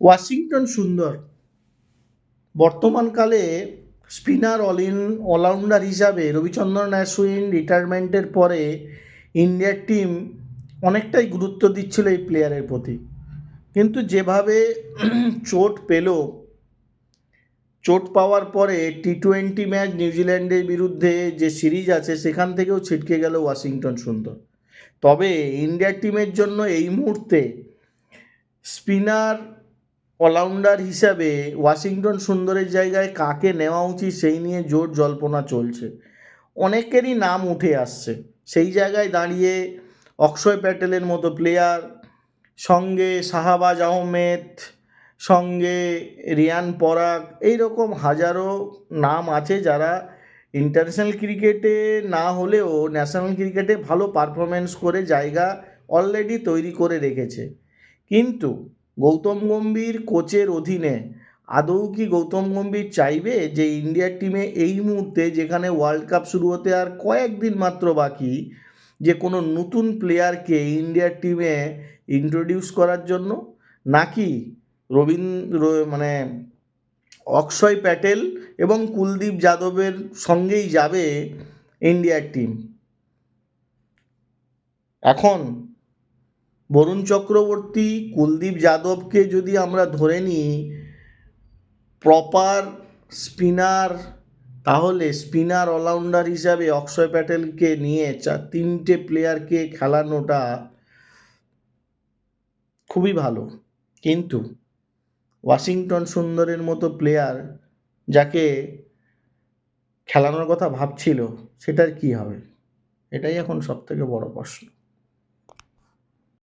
Washington Sundar. বর্তমানকালে spinner all in allrounder হিসাবে রবিচন্দ্রন অশ্বিন রিটায়ারমেন্টের পরে ইন্ডিয়ার টিম অনেকটাই গুরুত্ব দিচ্ছিল এই প্লেয়ারের প্রতি। কিন্তু যেভাবে চোট পেল, চোট পাওয়ার পরে টি টোয়েন্টি ম্যাচ নিউজিল্যান্ডের বিরুদ্ধে যে সিরিজ আছে, সেখান থেকেও ছিটকে গেল ওয়াশিংটন সুন্দর। তবে ইন্ডিয়ার টিমের জন্য এই মুহূর্তে স্পিনার অলরাউন্ডার হিসাবে ওয়াশিংটন সুন্দরের জায়গায় কাকে নেওয়া উচিত সেই নিয়ে জোর জল্পনা চলছে। অনেকেরই নাম উঠে আসছে। সেই জায়গায় দাঁড়িয়ে অক্ষয় প্যাটেলের মতো প্লেয়ার সঙ্গে শাহাবাজ আহমেদ, সঙ্গে রিয়ান পরাগ এই রকম হাজারো নাম আছে যারা ইন্টারন্যাশনাল ক্রিকেটে না হলেও ন্যাশনাল ক্রিকেটে ভালো পারফরমেন্স করে জায়গা অলরেডি তৈরি করে রেখেছে। কিন্তু গৌতম গম্ভীর কোচের অধীনে। আদৌ কি গৌতম গম্ভীর চাইবে যে ইন্ডিয়ার টিমে এই মুহূর্তে যেখানে ওয়ার্ল্ড কাপ শুরু হতে আর কয়েকদিন মাত্র বাকি, যে কোনো নতুন প্লেয়ারকে ইন্ডিয়ার টিমে ইন্ট্রোডিউস করার জন্য? নাকি রবীন্দ্র মানে অক্ষয় প্যাটেল এবং কুলদীপ যাদবের সঙ্গেই যাবে ইন্ডিয়ার টিম এখন বরুণ চক্রবর্তী, কুলদীপ যাদবকে যদি আমরা ধরে নিই প্রপার স্পিনার তাহলে স্পিনার অলরাউন্ডার হিসাবে অক্ষয় প্যাটেলকে নিয়ে চার তিনটে প্লেয়ারকে খেলানোটা খুবই ভালো। কিন্তু ওয়াশিংটন সুন্দরের মতো প্লেয়ার যাকে খেলানোর কথা ভাবছিল, সেটার কী হবে? এটাই এখন সবথেকে বড় প্রশ্ন।